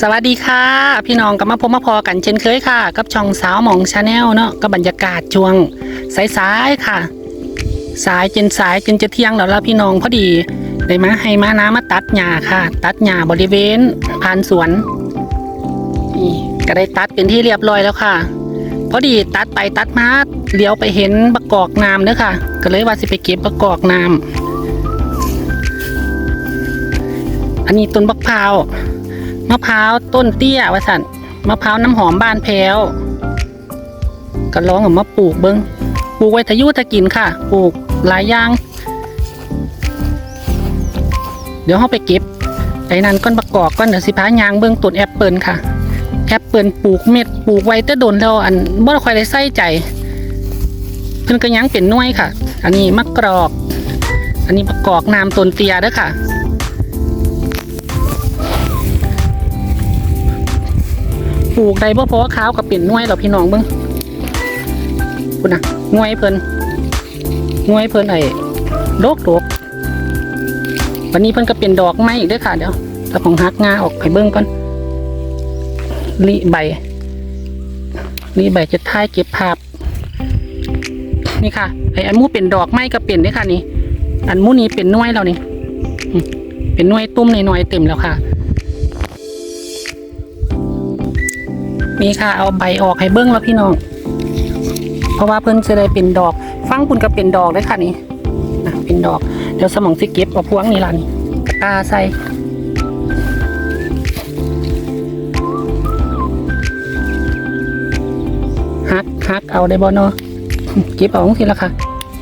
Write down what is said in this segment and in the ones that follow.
สวัสดีค่ะ พี่น้องกับมาพบมาพอกันเช่นเคยค่ะ กับช่องสาวหมองชาแนลเนาะกับบรรยากาศช่วงสายๆค่ะ สายจนสายจนจะเที่ยงแล้วล่ะพี่น้องพอดีได้มาให้มาน้ำมาตัดหญ้าค่ะ ตัดหญ้าบริเวณผ่านสวนนี่ก็ได้ตัดเป็นที่เรียบร้อยแล้วค่ะ พอดีตัดไปตัดมาเลี้ยวไปเห็นประกอกน้ำเด้อค่ะ ก็เลยว่าสิไปเก็บประกอกน้ำอันนี้ต้นบักพร้าว มะพร้าวต้นเตี้ยวะสันมะพร้าวน้ำหอมบ้านแพ้วก็ร้องออกมาปลูกเบิงปลูกไว้ทะยุทะกินค่ะ ปลูกหลายอย่าง เดี๋ยวเราไปเก็บไอ้นั่นก้อนประกอบก้อนเดี๋ยวสิพายางเบิ้องต้นแอปเปิลค่ะ แอปเปิลปลูกเม็ดปลูกไว้แต่โดนแล้วอันบ่ค่อยได้ใส่ใจ เพิ่นก็ยังเป็นน่วยค่ะ อันนี้มะกรอก อันนี้ประกอบน้ำต้นเตียเด้อค่ะ ปลูกได้บ่พอขาวกับเป็นหน่วยหรอพี่น้องเบิ่งคุณน่ะน่วยเพิ่นน่วยเพิ่นไอ้โลกโลกวันนี้เพิ่นก็เป็นดอกไม้อีกด้วยค่ะเดี๋ยวถ้าของหักงาออกไปเบิ่งก่อนลีใบลีใบจะท้ายเก็บภาพ นี่ค่ะไอ้อันมูเป็นดอกไม้ก็เป็นด้อค่ะนี่ อันมูนี้เป็นน่วยแล้วนี่เป็นน่วยตุ้มในหน่อยๆเต็มแล้วค่ะ มีค่ะเอาใบออกให้เบิ้งแล้วพี่น้อง เพราะว่าเพิ่นจะได้เป็นดอก ฟังคุณก็เป็นดอกเลยค่ะนี่นะเป็นดอก เดี๋ยวสมองสิเก็บเอาพวงนี่ล่ะนี่ตาใส่ฮักฮักเอาได้บ่เนาะเก็บเอาทีละค่ะ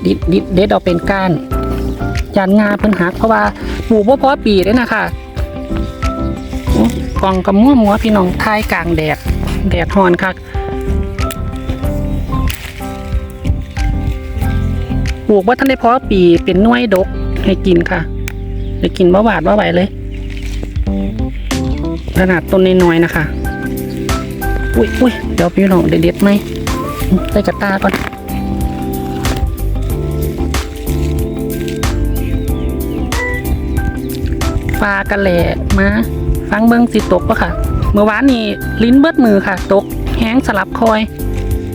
ดิดดิดเด็ดเอาเป็นก้านยานงาเพิ่นหักเพราะว่าปลูกบ่พอปีเด้นะคะกล่องกับมัวมัวพี่น้องทายกลางแดด แดดฮอนคักปลูกว่าท่านได้เพาะปีเป็นน่วยดกให้กินค่ะให้กินบ่หวาดว่าไหวเลย ขนาดต้นน้อยๆนะคะ อุ้ยอุ้ยเดี๋ยวพี่น้องเด็ดๆไหมใส่กระตาก่อนปลากระแหล่มาฟังเบิ้งสิตกปะค่ะ เมื่อวานนี้ลิ้นเบิดมือค่ะ ตกแห้งสลับคอย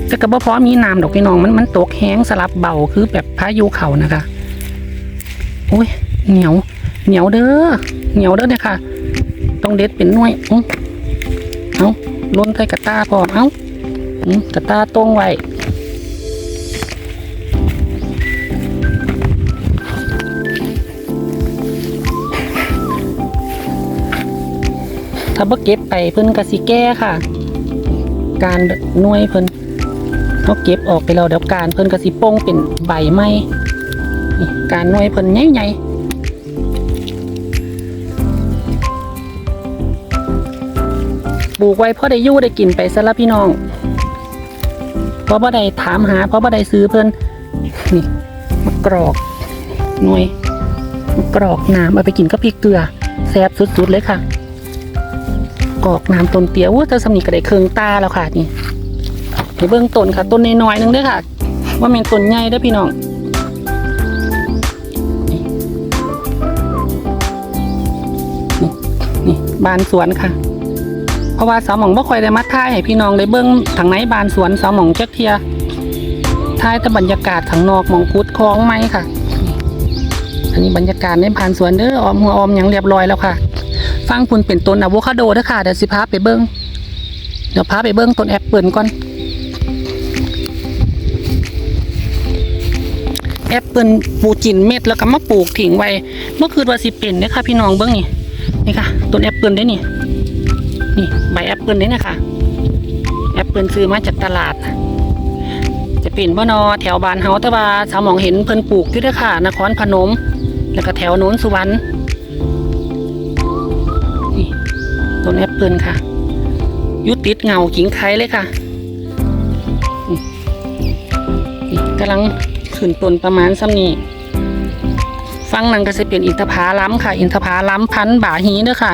แต่ก็บ่พอมีน้ำดอกพี่น้องมันมันตกแห้งสลับเบาคือแบบพายุเขานะคะโอ้ยเหนียว เหนียวเด้อเหนียวเด้อเนี่ยค่ะต้องเด็ดเป็นหน่วยอื้อเอาล้นใส่กระตาพร้อมเอาอื้อกระตาตรงไว้ ถ้าบ่เก็บไปเพิ่นก็สิแก้ค่ะ การหน่วยเพิ่นเขาเก็บออกไปแล้วเดี๋ยวการเพิ่นก็สิโป่งเป็นใบไม้นี่การหน่วยเพิ่นใหญ่ๆปลูกไว้เพอได้ยู่ได้กินไปซะละพี่น้อง เพราะบ่ได้ถามหา เพราะบ่ได้ซื้อเพิ่นนี่มะกรอกหน่วยมะกรอกน้ำเอาไปกินกับพริกเกลือแซ่บสุดๆเลยค่ะ กอกน้ำต้นเตียวเธอสำนีก็ได้เคืองตาแล้วค่ะนี่ในเบื้องต้นค่ะ ต้นน้อยๆหนึงด้วยค่ะ ว่าเป็นต้นใหญ่ด้อพี่น้องนี่บานสวนค่ะ เพราะว่าสาวหมองบ่ค่อยได้มาถ่ายให้พี่น้องได้เบื้องทางไหนบานสวนสาวหมองเจักเทียถ่ายแต่บรรยากาศข้างนอกหมองพุดคล้องไม้ค่ะ อันนี้บรรยากาศในผ่านสวนเด้อออมหัวออมหยังเรียบร้อยแล้วค่ะ ฟังคุณเป็นต้นอะโวคาโดเด้อค่ะเดี๋ยวสิพาไปเบิ้งเดี๋ยวพาไปเบิ้งต้นแอปเปิลก่อนแอปเปิลปูจินเม็ดแล้วก็มาปลูกทิ้งไว้เมื่อคืนว่าสิเป็นเด้อค่ะ พี่น้องเบิ้งนี่นี่ค่ะต้นแอปเปิลได้นี่นี่ใบแอปเปิลได้นะคะแอปเปิลซื้อมาจากตลาด จะเป็นบ่นอแถวบ้านเฮาต่ว่าสาวมองเห็นเพิ่นปลูกอยู่ด้อค่ะ นครพนม แล้วก็แถวโน้นสุวรรณ เปิลค่ะยุติดเงากิ่งไค้เลยค่ะกำลังขึ้นต้นประมาณซ้ำนี้ฟังนั่นก็จะเป็นอินทผาล้ำค่ะ อินทผาล้ำพันบ่าฮีเด้อค่ะ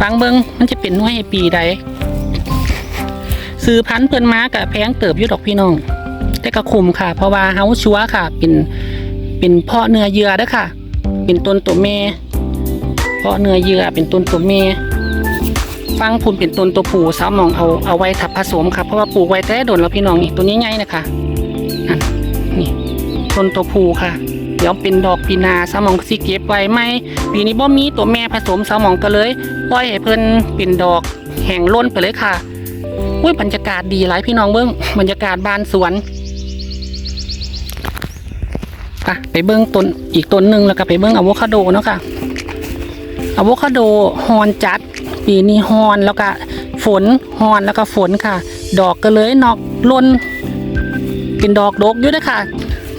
ฟังเบิงมันจะเป็นหน่วยปีใดซื้อพันเพิ่นม้ากับแพงเติบยู่ดอกพี่น้อง แต่ก็คุ้มค่ะ เพราะว่าเฮาชัวค่ะ เป็นเป็นเพาะเนื้อเยื่อเด้อค่ะ เป็นต้นตัวแม่เพาะเนื้อเยื่อเป็นต้นตัวเม ฟังพุ่นเป็นต้นตัวผูสาวมองเอาเอาไว้ทับผสมครับเพราะว่าปลูกไว้แต่โดนแล้วพี่น้องนี่ตัวนี้ใหญ่นะคะนั่นนี่ต้นตัวผูค่ะ เดี๋ยวเป็นดอกปีนาสาวมองก็สิเก็บไว้ไหมปีนี้บ่มีตัวแม่ผสมสาวมองก็เลยปล่อยให้เพิ่นเป็นดอกแห่งล้นไปเลยค่ะอุ้ยบรรยากาศดีหลายพี่น้องเบิ้งบรรยากาศบานสวนไปไปเบิ้งต้นอีกต้นหนึ่งแล้วก็ไปเบิ้งอะโวคาโดเนาะค่ะอะโวคาโดฮอนจัด ปีนี้ฮอนแล้วก็ฝนฮอนแล้วก็ฝนค่ะ ดอกก็เลยนอกล้นเป็นดอกดกอยู่เด้วยค่ะ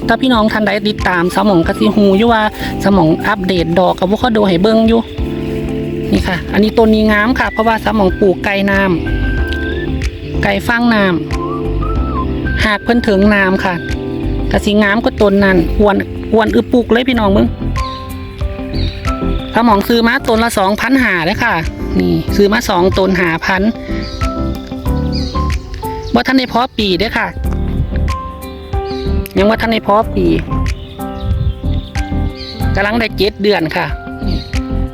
ถ้าพี่น้องทันใดติดตามสมองกสิฮูอยู่ว่าสมองอัปเดตดอกอะโวคาโดให้เบิ่งอยู่นี่ค่ะ อันนี้ต้นนี้งามค่ะ เพราะว่าสมองปลูกไก่น้ำไก่ฟางน้ำหากเพิ่นถึงน้ำค่ะกสิงามก็ต้นนั้นอ้วนอ้วนอึปลูกเลยพี่น้องเบิ่งสมองซื้อมาต้นละสองพันหาเลยค่ะ นี่ซื้อมาสองต้นหาพันว่าท่านในเพาะปีเด้อค่ะ ยังว่าท่านในเพาะปีกำลังได้เจ็ดเดือนค่ะ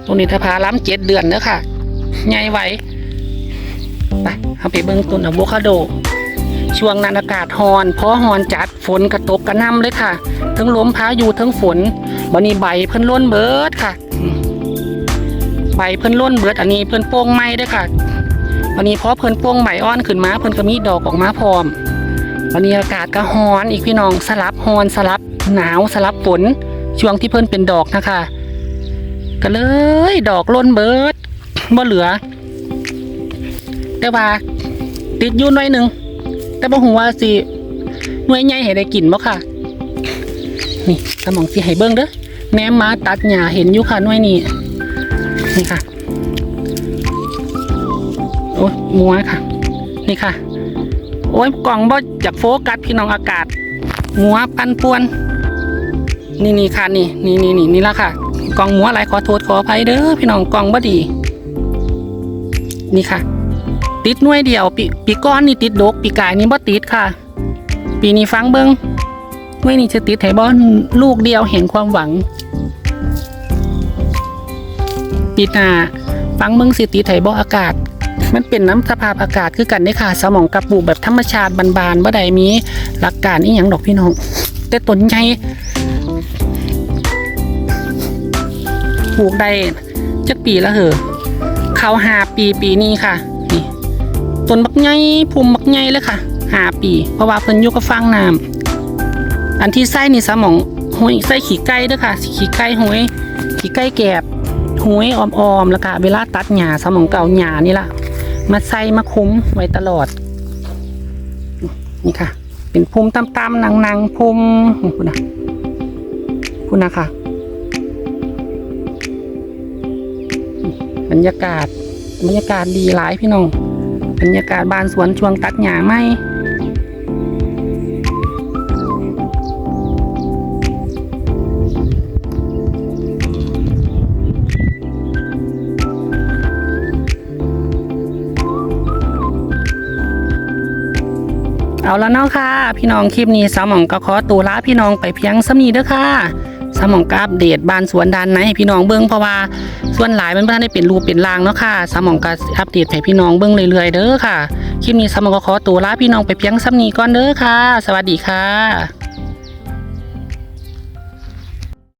ต้นนี้ทพาล้ำเจ็ดเดือนเด้อค่ะใหญ่ไวไปเอาไปเบิ่งต้นอะโวคาโด ช่วงนั้นอากาศฮอนเพราะฮอนจัดฝนกระตกกระน่ำเลยค่ะ ทั้งลมพายุทั้งฝนบันนี้ใบเพิ่นล้นเบิดค่ะ ใบเพิ่นล้นเบิดอันนี้เพิ่นโป่งไม้ด้อค่ะ วันนี้เพราะเพิ่นโป่งใบอ่อนขึ้นมาเพิ่นก็มีดอกออกมาพร้อม วันนี้อากาศก็ฮ้อนอีกพี่น้องสลับฮ้อนสลับหนาวสลับฝนช่วงที่เพิ่นเป็นดอกนะคะ ก็เลยดอกล้นเบิดบ่เหลือ แต่ว่าติดอยู่หน่อยหนึ่งแต่บ่ฮู้ว่าสิหน่วยใหญ่ให้ได้กินบ่ค่ะ นี่สมองสิให้เบิ่งเด้อแนมมาตัดหญ้าเห็นอยู่ค่ะหน่วยนี้ นี่ค่ะ โอ้ยมัวค่ะ นี่ค่ะ โอ้ยกล่องบ่จากโฟกัสพี่น้องอากาศมัวปันป่วน นี่นี่ค่ะนี่นี่นี่นี่นี่ละค่ะ กล่องมัวอะไรขอโทษขออภัยเด้อพี่น้องกล่องบ่ดี นี่ค่ะ ติดหน่วยเดียวปีปีก้อนนี่ติดดกปีกายนี่บ่ติดค่ะ ปีนี้ฟังเบิงหน่วยนี้จะติดให้บ่ลูกเดียวเห็นความหวัง ปีหน้าฟังเบิงสิติดให้บ่อากาศ มันเป็นน้ำสภาพอากาศคือกันได้ค่ะสมองกระปูแบบธรรมชาติบานๆบ่ได้มีหลักการอีหยังดอกพี่น้อง แต่ต้นใหญ่ปลูกได้จักปีละเหอะเขาหาปีปีนี้ค่ะนี่ต้นบักใหญ่ภูมิบักใหญ่เลยค่ะหาปี เพราะว่าเพิ่นอยู่กับฟางน้ำอันที่ไส้นี่สมองห้อยไส้ขี้ไก่ด้อค่ะ ขี้ไก่ห้อยขี้ไก่แกบ ห้อยออมๆแล้วก็เวลาตัดหญ้าสมองเก่าหญ้านี่ละมาใส่มาคุ้มไว้ตลอด นี่ค่ะ เป็นภูมิต่ำๆนางๆภูมิคุณนะคุณนะค่ะบรรยากาศบรรยากาศดีหลายพี่น้องบรรยากาศบานสวนช่วงตัดหญ้าไหม แล้วเนาะค่ะ พี่น้องคลิปนี้สาวหมองก็ขอตัวลาพี่น้องไปเพียงสำนีเด้อค่ะสมองก็อัปเดดบานสวนด้านในให้พี่น้องเบิ้งเพราะว่าส่วนหลายมันบ่ทันได้เป็นรูปเป็นรางเนาะค่ะสมองก็อัปเดตให้พี่น้องเบิ้งเรื่อยๆเด้อค่ะคลิปนี้สมองก็ขอตัวลาพี่น้องไปเพียงสำนีก่อนเด้อค่ะ สวัสดีค่ะ